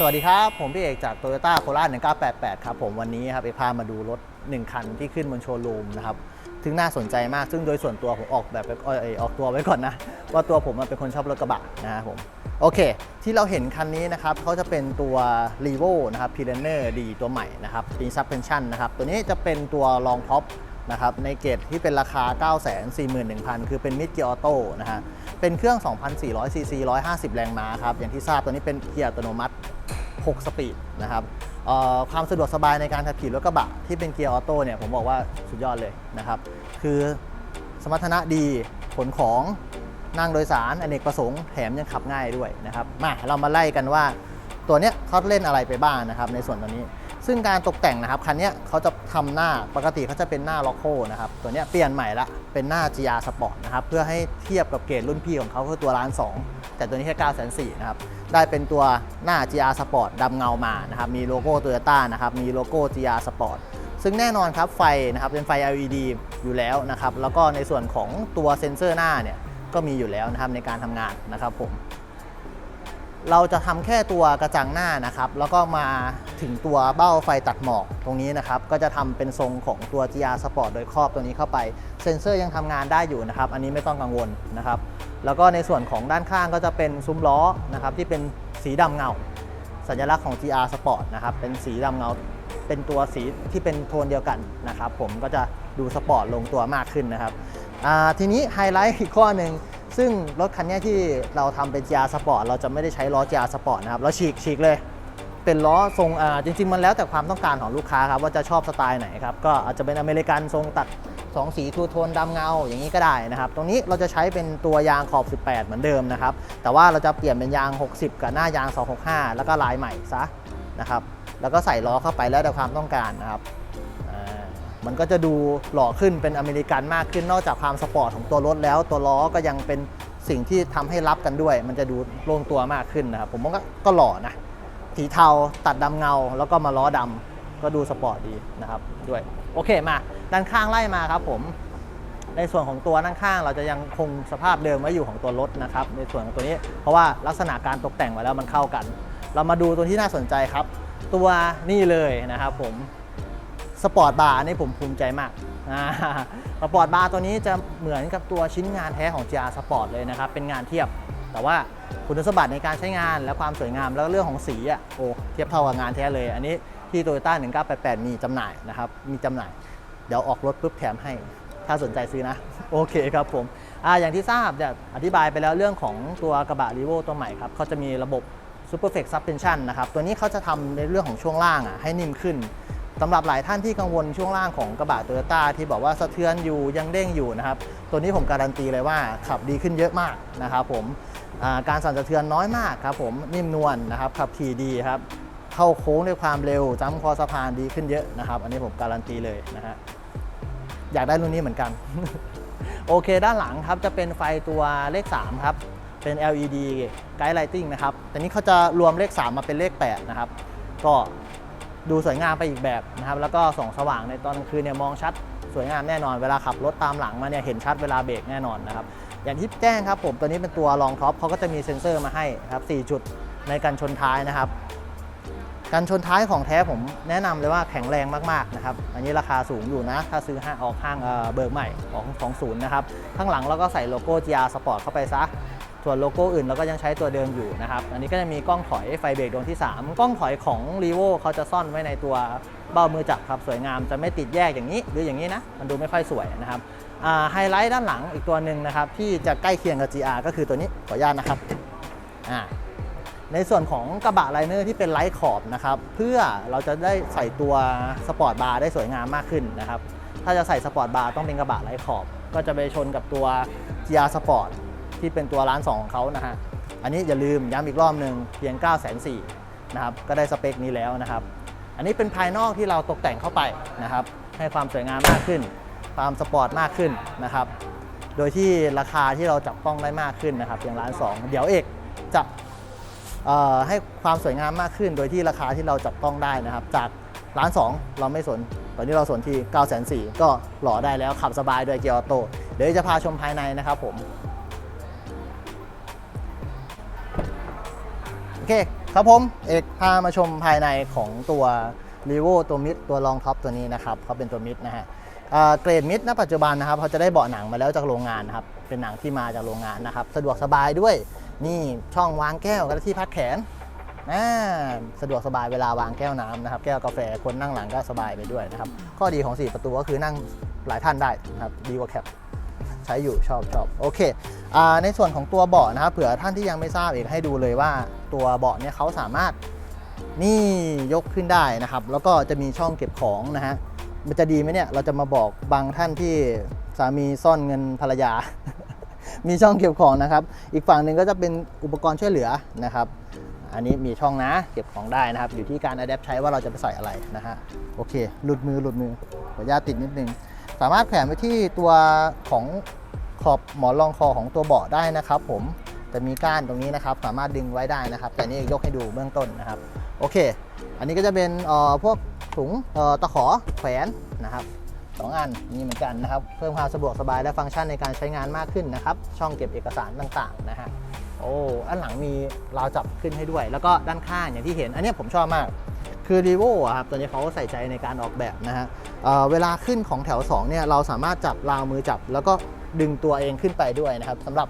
สวัสดีครับ ผมพี่เอกจาก Toyota c o r a 1988 ครับผมวันนี้ครับเอกพามาดูรถ 1 คันที่ขึ้นบนโชว์รูมนะครับถึงน่าสนใจมาก ซึ่งโดยส่วนตัวผมออกแบบไออออกตัวไว้ก่อนนะ ว่าตัวผมมันเป็นคนชอบรถกระบะนะครับผมโอเค ที่เราเห็นคันนี้นะครับเขาจะเป็นตัว r e v o นะครับ p i l a n e r D ตัวใหม่นะครับปี suspension นะครับ ตัวนี้จะเป็นตัว long top นะครับในเกรดที่เป็นราคา 941,000 คือเป็น mid gear auto นะฮะเป็นเครื่อง 2,400 cc 150 แรงม้าครับอย่างที่ทราบตัวนี้เป็นเกียร์อัตโนมัติ 6 สปีดนะครับความสะดวกสบายในการขับขี่รถกระบะที่เป็นเกียร์ออโต้เนี่ยผมบอกว่าสุดยอดเลยนะครับคือสมรรถนะดีขนของนั่งโดยสารอนเนกประสงค์แถมยังขับง่ายด้วยนะครับมาเรามาไล่กันว่าตัวเนี้ยเขาเล่นอะไรไปบ้างนะครับในส่วนตัวนี้ ซึ่งการตกแต่งนะครับคันเนี้ยเขาจะทำหน้าปกติเขาจะเป็นหน้าล็อกโคนะครับตัวเนี้ยเปลี่ยนใหม่ละเป็นหน้า GR Sport นะครับเพื่อให้เทียบกับเกรดรุ่นพี่ของเขาคือตัวร้าน2แต่ตัวนี้แค่9 4 0 0นะครับ ได้เป็นตัวหน้า GR Sport ดำเงามานะครับมีโลโก้ Toyota นะครับมีโลโก้ GR Sport ซึ่งแน่นอนครับไฟนะครับเป็นไฟ LED อยู่แล้วนะครับแล้วก็ในส่วนของตัวเซ็นเซอร์หน้าเนี่ยก็มีอยู่แล้วนะครับในการทำงานนะครับผมเราจะทำแค่ตัวกระจังหน้านะครับ แล้วก็มาถึงตัวเบ้าไฟตัดหมอกตรงนี้นะครับ ก็จะทำเป็นทรงของตัว GR Sport โดยครอบตัวนี้เข้าไป เซ็นเซอร์ยังทำงานได้อยู่นะครับ อันนี้ไม่ต้องกังวลนะครับ แล้วก็ในส่วนของด้านข้างก็จะเป็นซุ้มล้อนะครับที่เป็นสีดำเงา สัญลักษณ์ของ GR Sport นะครับเป็นสีดำเงา เป็นตัวสีที่เป็นโทนเดียวกันนะครับผมก็จะดูสปอร์ตลงตัวมากขึ้นนะครับทีนี้ไฮไลท์อีกข้อหนึ่งซึ่งรถคันนี้ที่เราทำเป็น GR Sport เราจะไม่ได้ใช้ล้อ GR Sport นะครับเราฉีกฉีกเลย เป็นล้อทรงอ่าจริง ๆ มันแล้วแต่ความต้องการของลูกค้าครับว่าจะชอบสไตล์ไหนครับก็อาจจะเป็นอเมริกันทรงตัด 2 สีทูโทนดำเงาอย่างนี้ก็ได้นะครับ ตรงนี้เราจะใช้เป็นตัวยางขอบ 18 เหมือนเดิมนะครับ แต่ว่าเราจะเปลี่ยนเป็นยาง 60 กับหน้ายาง 265 แล้วก็ลายใหม่ซะนะครับ แล้วก็ใส่ล้อเข้าไปแล้วแต่ความต้องการนะครับมันก็จะดูหล่อขึ้นเป็นอเมริกันมากขึ้นนอกจากความสปอร์ตของตัวรถแล้ว ตัวล้อก็ยังเป็นสิ่งที่ทำให้รับกันด้วย มันจะดูลงตัวมากขึ้นนะครับ ผมว่าก็หล่อนะสีเทาตัดดำเงา แล้วก็มาล้อดำก็ดูสปอร์ตดีนะครับด้วย โอเคมา ด้านข้างไล่มาครับผม ในส่วนของตัวด้านข้าง เราจะยังคงสภาพเดิมไว้อยู่ของตัวรถนะครับ ในส่วนของตัวนี้ เพราะว่าลักษณะการตกแต่งมาแล้วมันเข้ากัน เรามาดูตัวที่น่าสนใจครับ ตัวนี่เลยนะครับผมสปอร์ตบาร์นี่ผมภูมิใจมากอ่าสปอร์ตบาร์ตัวนี้จะเหมือนกับตัวชิ้นงานแท้ของ GR Sport เลยนะครับ เป็นงานเทียบ แต่ว่าคุณสมบัติในการใช้งานและความสวยงามแล้วเรื่องของสีอะโอ้เทียบเท่ากับงานแท้เลย อันนี้ ที่ Toyota 1988 มีจำหน่ายนะครับ มีจำหน่าย เดี๋ยวออกรถปุ๊บแถมให้ ถ้าสนใจซื้อนะ โอเคครับผมอ่าอย่างที่ทราบเนี่ยอธิบายไปแล้วเรื่องของตัวกระบะ r e v o ตัวใหม่ครับเขาจะมีระบบ Super Flex Suspension นะครับ ตัวนี้เขาจะทำในเรื่องของช่วงล่างอะให้นิ่มขึ้นสำหรับหลายท่านที่กังวลช่วงล่างของกระบะโตโยต้าที่บอกว่าสะเทือนอยู่ยังเด้งอยู่นะครับ ตัวนี้ผมการันตีเลยว่าขับดีขึ้นเยอะมากนะครับผมการสั่นสะเทือนน้อยมากครับผมนิ่มนวลนะครับขับขี่ดีครับ เข้าโค้งด้วยความเร็วจำคอสะพานดีขึ้นเยอะนะครับ อันนี้ผมการันตีเลยนะฮะอยากได้รุ่นนี้เหมือนกัน โอเคด้านหลังครับจะเป็นไฟตัวเลข 3 ครับ เป็น LED Guide Lighting นะครับ แต่นี้เขาจะรวมเลข 3 มาเป็นเลข 8 นะครับ ก็ดูสวยงามไปอีกแบบนะครับ แล้วก็ส่องสว่างในตอนกลางคืนเนี่ยมองชัดสวยงามแน่นอน เวลาขับรถตามหลังมาเนี่ยเห็นชัดเวลาเบรกแน่นอนนะครับ อย่างที่แจ้งครับผมตัวนี้เป็นตัวรองท็อปเขาก็จะมีเซ็นเซอร์มาให้ครับ 4 จุดในการชนท้ายนะครับ การชนท้ายของแท้ผมแนะนำเลยว่าแข็งแรงมากๆนะครับ อันนี้ราคาสูงอยู่นะ ถ้าซื้อห้างออกห้างเอ่อเบิกใหม่ของของศูนย์นะครับ ข้างหลังเราก็ใส่โลโก้ GR Sport เข้าไปซะ ส่วนโลโก้อื่นเราก็ยังใช้ตัวเดิมอยู่นะครับ อันนี้ก็จะมีกล้องถอยไฟเบรกดวงที่ 3 กล้องถอยของ r e v o เขาจะซ่อนไว้ในตัวเบ้ามือจับครับสวยงามจะไม่ติดแยกอย่างนี้ หรืออย่างนี้นะ มันดูไม่ค่อยสวยนะครับไฮไลท์ด้านหลังอีกตัวหนึ่งนะครับที่จะใกล้เคียงกับ GR ก็คือตัวนี้ขออนุญาตนะครับอ่า ในส่วนของกระบะไลเนอร์ที่เป็นไลท์ขอบนะครับเพื่อเราจะได้ใส่ตัวสปอร์ตบาร์ได้สวยงามมากขึ้นนะครับถ้าจะใส่สปอร์ตบาร์ต้องเป็นกระบะไลท์ขอบ ก็จะไปชนกับตัว GR Sport ที่เป็นตัวร้าน2ของเขานะฮะอันนี้อย่าลืมย้ำอีกรอบหนึ่งเพียง 9 4 0 0 0นะครับก็ได้สเปคนี้แล้วนะครับ อันนี้เป็นภายนอกที่เราตกแต่งเข้าไปนะครับให้ความสวยงามมากขึ้น ความสปอร์ตมากขึ้นนะครับโดยที่ราคาที่เราจับต้องได้มากขึ้นนะครับอย่างร้านสองเดี๋ยวเอกจะ ให้ความสวยงามมากขึ้น โดยที่ราคาที่เราจับต้องได้นะครับ จากร้าน2เราไม่สน ตอนนี้เราสนที่9 4 0 0 0ก็หล่อได้แล้วขับสบายด้วยเกียร์ออโต้เดี๋ยวจะพาชมภายในนะครับผมโอเคครับผมเอกพามาชมภายในของตัว r e v o ตัวมิดตัวรองท็อปตัวนี้นะครับเขาเป็นตัวมิดนะฮะเกรดมิดณปัจจุบันนะครับเขาจะได้เบาะหนังมาแล้วจากโรงงานนะครับเป็นหนังที่มาจากโรงงานนะครับ สะดวกสบายด้วย นี่ช่องวางแก้วและที่พักแขนอ่าสะดวกสบายเวลาวางแก้วน้ำนะครับ แก้วกาแฟคนนั่งหลังก็สบายไปด้วยนะครับ ข้อดีของ 4 ประตูก็คือนั่งหลายท่านได้นะครับดีกว่าแคปใช้อยู่ชอบชอบโอเคอในส่วนของตัวเบาะนะครับเผื่อท่านที่ยังไม่ทราบเอกให้ดูเลยว่าตัวเบาะเนี่ยเขาสามารถนี่ยกขึ้นได้นะครับ แล้วก็จะมีช่องเก็บของนะฮะมันจะดีไหมเนี่ยเราจะมาบอกบางท่านที่สามีซ่อนเงินภรรยา มีช่องเก็บของนะครับ อีกฝั่งหนึ่งก็จะเป็นอุปกรณ์ช่วยเหลือนะครับ อันนี้มีช่องนะเก็บของได้นะครับ อยู่ที่การอัดแอปใช้ว่าเราจะไปใส่อะไรนะฮะโอเค หลุดมือหลุดมือขออนุญาตติดนิดนึงสามารถแขวนไว้ที่ตัวของขอบหมอนรองคอของตัวเบาะได้นะครับผมจะมีก้านตรงนี้นะครับ สามารถดึงไว้ได้นะครับ แต่นี่ยกให้ดูเบื้องต้นนะครับ โอเค อันนี้ก็จะเป็นเอ่อพวกถุงเอ่อตะขอแขวนนะครับ สองอันนี่เหมือนกันนะครับ เพิ่มความสะดวกสบายและฟังก์ชันในการใช้งานมากขึ้นนะครับ ช่องเก็บเอกสารต่างๆนะฮะโอ้อันหลังมีราวจับขึ้นให้ด้วย แล้วก็ด้านข้างอย่างที่เห็น อันนี้ผมชอบมากคือ r e v o อะครับตัวนี้เขาใส่ใจในการออกแบบนะฮะเเวลาขึ้นของแถว2เนี่ยเราสามารถจับราวมือจับ แล้วก็ดึงตัวเองขึ้นไปด้วยนะครับสำหรับ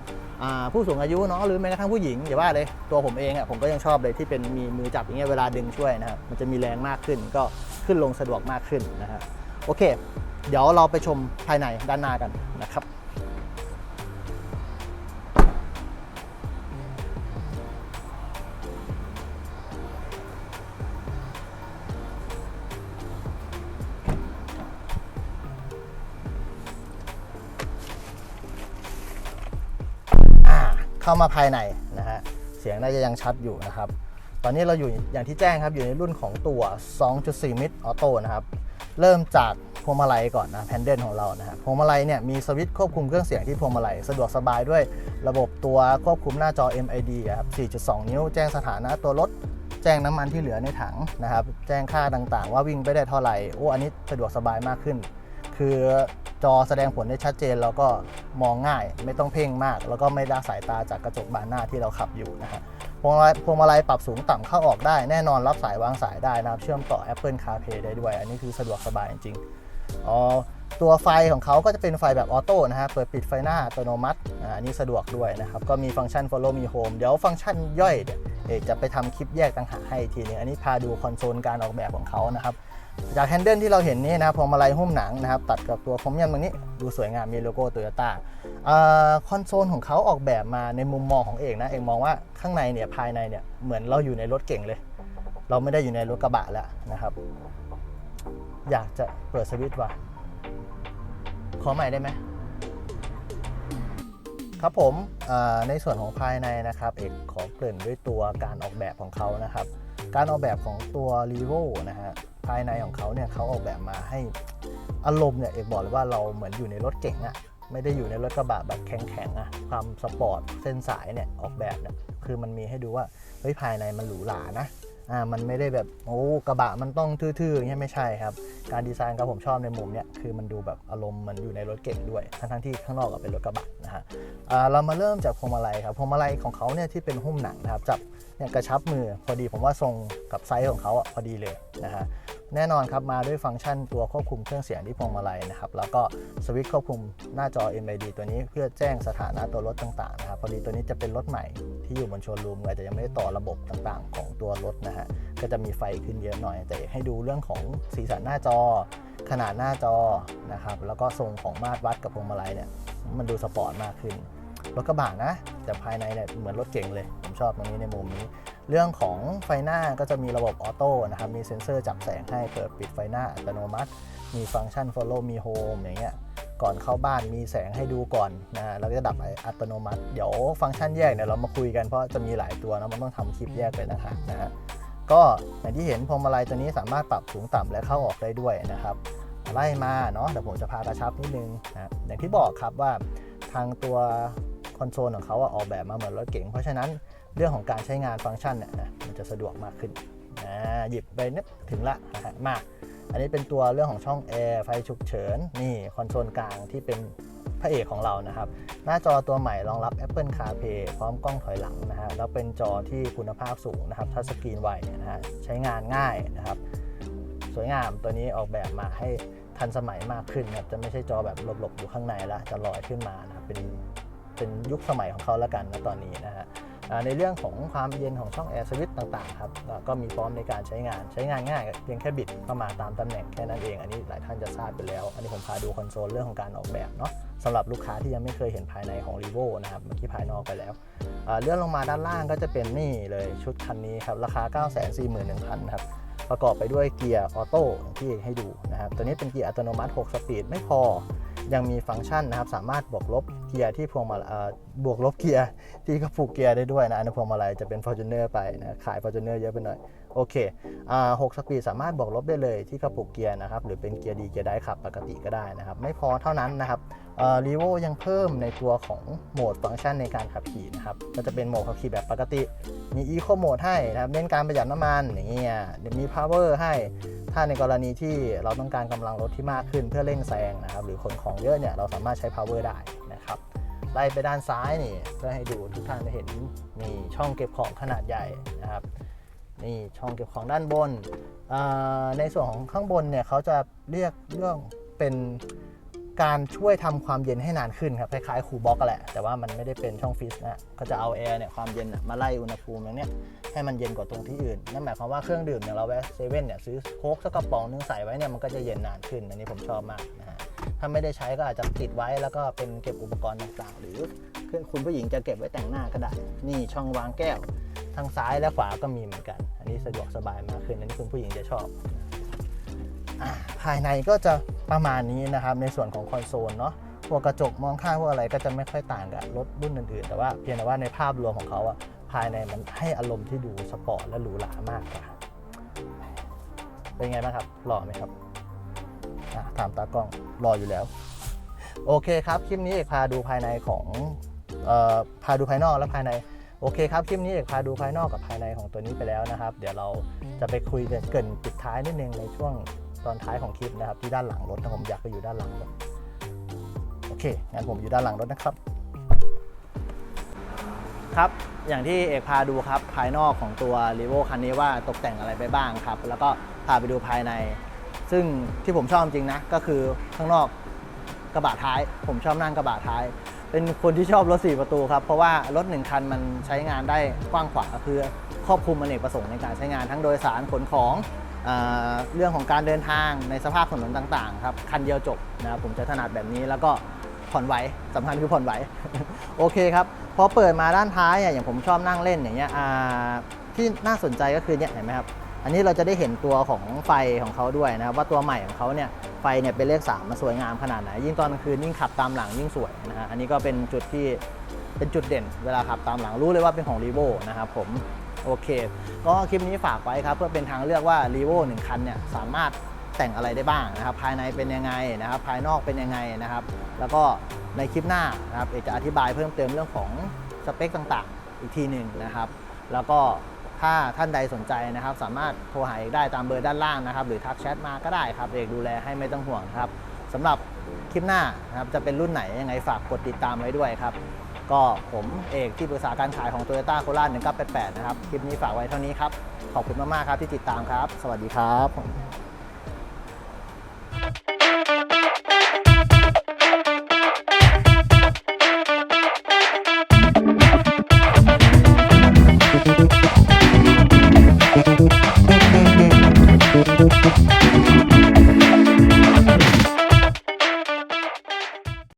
ผู้สูงอายุเนาะหรือแม้กระทั่งผู้หญิงอย่าว่าเลยตัวผมเองอะผมก็ยังชอบเลยที่เป็นมีมือจับอย่างเงี้ยเวลาดึงช่วยนะครับมันจะมีแรงมากขึ้นก็ขึ้นลงสะดวกมากขึ้นนะฮะโอเค เดี๋ยวเราไปชมภายในด้านหน้ากันนะครับอ่าเข้ามาภายในนะฮะ เสียงน่าจะยังชัดอยู่นะครับ ตอนนี้เราอยู่อย่างที่แจ้งครับ อยู่ในรุ่นของตัว 2.4 มิตรออโต้นะครับ เริ่มจากพวงมาลัยก่อนนะแพนเดิลของเรานะฮะพวงมาลัยเนี่ยมีสวิตช์ควบคุมเครื่องเสียงที่พวงมาลัยสะดวกสบายด้วยระบบตัวควบคุมหน้าจอ MID ครับ 4.2 นิ้ว แจ้งสถานะตัวรถ แจ้งน้ำมันที่เหลือในถังนะครับ แจ้งค่าต่างๆ ว่าวิ่งไปได้เท่าไหร่ โอ้ อันนี้สะดวกสบายมากขึ้น คือจอแสดงผลได้ชัดเจน แล้วก็มองง่าย ไม่ต้องเพ่งมาก แล้วก็ไม่ละสายตาจากกระจกบานหน้าที่เราขับอยู่นะฮะ พวงมาลัยพวงมาลัยปรับสูงต่ำเข้าออกได้แน่นอนรับสายวางสายได้นะครับ เชื่อมต่อ Apple CarPlay ได้ด้วย อันนี้คือสะดวกสบายจริงๆอ๋อตัวไฟของเขาก็จะเป็นไฟแบบออโต้นะฮะเปิดปิดไฟหน้าอัตโนมัติอ่าอันนี้สะดวกด้วยนะครับ ก็มีฟังก์ชัน Follow Me Home เดี๋ยวฟังก์ชันย่อยเดี๋ยวจะไปทำคลิปแยกต่างหากให้อีกทีนึงอันนี้พาดูคอนโซลการออกแบบของเขานะครับ จากแฮนเดิลที่เราเห็นนี่นะครับพวงมาลัยหุ้มหนังนะครับ ตัดกับตัวพรมเมียมตรงนี้ ดูสวยงามมีโลโก้โตโยต้าคอนโซลของเขาออกแบบมาในมุมมองของเอกนะ เอกมองว่าข้างในเนี่ยภายในเนี่ยเหมือนเราอยู่ในรถเก่งเลย เราไม่ได้อยู่ในรถกระบะแล้วนะครับ อยากจะเปิดสวิตช์ว่ะขอใหม่ได้ไหมครับผมในส่วนของภายในนะครับ เอกขอเกริ่นด้วยตัวการออกแบบของเขานะครับ การออกแบบของตัว r e v o นะฮะ ภายในของเขาเนี่ยเขาออกแบบมาให้อารมณ์เนี่ยเอกบอกเลยว่าเราเหมือนอยู่ในรถเก๋งอะไม่ได้อยู่ในรถกระบะแบบแข็งๆอะความสปอร์ตเส้นสายเนี่ยออกแบบเนี่ยคือมันมีให้ดูว่าเฮ้ยภายในมันหรูหรานะอ่ามันไม่ได้แบบโอ้กระบะมันต้องทื่อๆอย่างเงี้ยไม่ใช่ครับ การดีไซน์ก็ผมชอบในมุมเนี่ยคือมันดูแบบอารมณ์มันอยู่ในรถเก๋งด้วยทั้งๆที่ข้างนอกก็เป็นรถกระบะนะฮะอ่าเรามาเริ่มจากพวงมาลัยครับพวงมาลัยของเขาเนี่ยที่เป็นหุ้มหนังนะครับจับ เนี่ยกระชับมือพอดีผมว่าทรงกับไซส์ของเขาอะพอดีเลยนะฮะแน่นอนครับมาด้วยฟังก์ชันตัวควบคุมเครื่องเสียงที่พวงมาลัยนะครับแล้วก็สวิตช์ควบคุมหน้าจอ MID ตัวนี้เพื่อแจ้งสถานะตัวรถต่างๆนะครับพอดีตัวนี้จะเป็นรถใหม่ที่อยู่บนโชว์รูมเลยแต่ยังไม่ได้ต่อระบบต่างๆ ของตัวรถนะฮะก็จะมีไฟขึ้นเยอะหน่อย แต่ให้ดูเรื่องของสีสันหน้าจอ ขนาดหน้าจอนะครับแล้วก็ทรงของมาตรวัดกับพวงมาลัยเนี่ยมันดูสปอร์ตมากขึ้น รถกระบะนะ แต่ภายในเนี่ยเหมือนรถเก๋งเลย ผมชอบตรงนี้ในมุมนี้ เรื่องของไฟหน้าก็จะมีระบบออโต้นะครับ มีเซ็นเซอร์จับแสงให้เปิดปิดไฟหน้าอัตโนมัติ มีฟังก์ชัน follow me home อย่างเงี้ยก่อนเข้าบ้านมีแสงให้ดูก่อนนะฮะแล้วก็จะดับอัตโนมัติ เดี๋ยวฟังก์ชันแยกเนี่ยเรามาคุยกันเพราะจะมีหลายตัวนะมันต้องทำคลิปแยกเลยนะฮะนะฮะก็อย่างที่เห็นพวงมาลัยตัวนี้สามารถปรับสูงต่ำและเข้าออกได้ด้วยนะครับไล่มาเนาะเดี๋ยวผมจะพากระชับนิดนึงนะอย่างที่บอกครับว่าทางตัว คอนโซลของเขาอออกแบบมาเหมือนรถเก๋งเพราะฉะนั้นเรื่องของการใช้งานฟังก์ชันเนี่ยนะมันจะสะดวกมากขึ้นนะหยิบไปนิดถึงละนะฮะมา อันนี้เป็นตัวเรื่องของช่องแอร์ไฟฉุกเฉินนี่คอนโซลกลางที่เป็นพระเอกของเรานะครับ หน้าจอตัวใหม่รองรับ Apple CarPlay พร้อมกล้องถอยหลังนะฮะแล้วเป็นจอที่คุณภาพสูงนะครับทัชสกรีนไวนะฮะใช้งานง่ายนะครับ สวยงามตัวนี้ออกแบบมาให้ทันสมัยมากขึ้นครับจะไม่ใช่จอแบบหลบๆอยู่ข้างในละจะลอยขึ้นมานะครับเป็น เป็นยุคสมัยของเขาแล้วกันนะตอนนี้นะฮะในเรื่องของความเย็นของช่องแอร์สวิตต่างๆครับก็มีพร้อมในการใช้งานใช้งานง่ายเพียงแค่บิดเข้ามาตามตำแหน่งแค่นั้นเอง อันนี้หลายท่านจะทราบไปแล้ว อันนี้ผมพาดูคอนโซลเรื่องของการออกแบบเนาะสำหรับลูกค้าที่ยังไม่เคยเห็นภายในของ r e v o นะครับเมื่อกี้ภายนอกไปแล้วเลื่อนลงมาด้านล่างก็จะเป็นนี่เลยชุดคันนี้ครับราคา 941,000ครับประกอบไปด้วยเกียร์ออโต้ที่ให้ดูนะครับตัวนี้เป็นเกียร์อัตโนมัติ 6 สปีดไม่พอ ยังมีฟังก์ชันนะครับสามารถบวกลบเกียร์ที่พวงมาลัยบวกลบเกียร์ที่กระปุกเกียร์ได้ด้วยนะอันนนพวงมาลัยจะเป็น Fortuner ไปนะขาย Fortuner เยอะไปหน่อยโอเคอ่า6สปีดสามารถบวกลบได้เลยที่กระปุกเกียร์นะครับหรือเป็นเกียร์ดีเกียร์ได้ขับปกติก็ได้นะครับไม่พอเท่านั้นนะครับรีโวยังเพิ่มในตัวของโหมดฟังก์ชันในการขับขี่นะครับก็จะเป็นโหมดขับขี่แบบปกติ มี Eco Mode ให้นะครับเน้นการประหยัดน้ำมันอย่างเงี้ยเดี๋ยวมี Power ให้ ถ้าในกรณีที่เราต้องการกำลังรถที่มากขึ้นเพื่อเร่งแซงนะครับหรือขนของเยอะเนี่ยเราสามารถใช้ Power ได้นะครับไล่ไปด้านซ้ายนี่เพื่อให้ดูทุกท่านจะเห็นมีช่องเก็บของขนาดใหญ่นะครับนี่ช่องเก็บของด้านบน ในส่วนของข้างบนเนี่ยเขาจะเรียกเรื่องเป็น การช่วยทำความเย็นให้นานขึ้นครับคล้ายๆคูลบ็อกแหละ แต่ว่ามันไม่ได้เป็นช่องฟิสนะเขาจะเอาแอร์เนี่ยความเย็นมาไล่อุณหภูมิอย่างเนี้ยให้มันเย็นกว่าตรงที่อื่น นั่นหมายความว่าเครื่องดื่มอย่างเราแวะเซเว่นเนี่ยซื้อโค้กสักกระป๋องนึงใส่ไว้เนี่ยมันก็จะเย็นนานขึ้น อันนี้ผมชอบมากนะฮะถ้าไม่ได้ใช้ก็อาจจะติดไว้แล้วก็เป็นเก็บอุปกรณ์ต่างๆ หรือคุณผู้หญิงจะเก็บไว้แต่งหน้าก็ได้ นี่ช่องวางแก้ว ทางซ้ายและขวาก็มีเหมือนกัน อันนี้สะดวกสบายมากขึ้นอันนี้คุณผู้หญิงจะชอบ ภายในก็จะประมาณนี้นะครับ ในส่วนของคอนโซลเนาะพวกกระจกมองข้างพวกอะไรก็จะไม่ค่อยต่างกับรถรุ่นอื่นๆ แต่ว่าเพียงแต่ว่าในภาพรวมของเขาอะภายในมันให้อารมณ์ที่ดูสปอร์ตและหรูหรามากกว่าเป็นไงบ้างครับหล่อไหมครับถามตากล้องรออยู่แล้ว โอเคครับคลิปนี้เอกพาดูภายในของออพาดูภายนอกและภายในโอเคครับคลิปนี้เอกพาดูภายนอกกับภายในของตัวนี้ไปแล้วนะครับ เดี๋ยวเราจะไปคุยกันเกินปิดท้ายนิดนึงในช่วง ตอนท้ายของคลิปนะครับ ที่ด้านหลังรถนะผมอยากไปอยู่ด้านหลังรถโอเคงั้นผมอยู่ด้านหลังรถนะครับ ครับอย่างที่เอกพาดูครับภายนอกของตัว r e v o คันนี้ว่าตกแต่งอะไรไปบ้างครับ แล้วก็พาไปดูภายใน ซึ่งที่ผมชอบจริงนะก็คือข้างนอกกระบะท้าย ผมชอบนั่งกระบะท้าย เป็นคนที่ชอบรถ 4 ประตูครับ เพราะว่ารถ 1 คันมันใช้งานได้กว้างขวางก็คือครอบคลุมอเนกประสงค์ในการใช้งานทั้งโดยสารขนของ เรื่องของการเดินทางในสภาพถนนต่างๆครับคันเดียวจบนะครับผมจะถนัดแบบนี้แล้วก็ผ่อนไหวสำคัญคือผ่อนไหวโอเคครับพอเปิดมาด้านท้ายอะอย่างผมชอบนั่งเล่นอย่างเงี้ยที่น่าสนใจก็คือเนี่ยเห็นไหมครับอันนี้เราจะได้เห็นตัวของไฟของเขาด้วยนะครับว่าตัวใหม่ของเขาเนี่ยไฟเนี่ยเป็นเลข3มาสวยงามขนาดไหน ยิ่งตอนกลางคืนยิ่งขับตามหลังยิ่งสวยนะฮะอันนี้ก็เป็นจุดที่เป็นจุดเด่นเวลาขับตามหลังรู้เลยว่าเป็นของ r ีโวนะครับผม โอเค ก็คลิปนี้ฝากไว้ครับ เพื่อเป็นทางเลือกว่า r ีโวหนึ่งคันเนี่ยสามารถแต่งอะไรได้บ้างนะครับ ภายในเป็นยังไงนะครับ ภายนอกเป็นยังไงนะครับ แล้วก็ในคลิปหน้านะครับเอกจะอธิบายเพิ่มเติมเรื่องของสเปคต่างๆ อีกทีหนึ่งนะครับ แล้วก็ถ้าท่านใดสนใจนะครับ สามารถโทรหาเอกได้ตามเบอร์ด้านล่างนะครับ หรือทักแชทมาก็ได้ครับ เอกดูแลให้ไม่ต้องห่วงครับสำหรับคลิปหน้านะครับจะเป็นรุ่นไหนยังไงฝากกดติดตามไว้ด้วยครับ ก็ผมเอกที่ปรึกษาการขายของ Toyota โคราช1988 นะครับ คลิปนี้ฝากไว้เท่านี้ครับ ขอบคุณมาก ๆ ครับที่ติดตามครับ สวัสดีครับ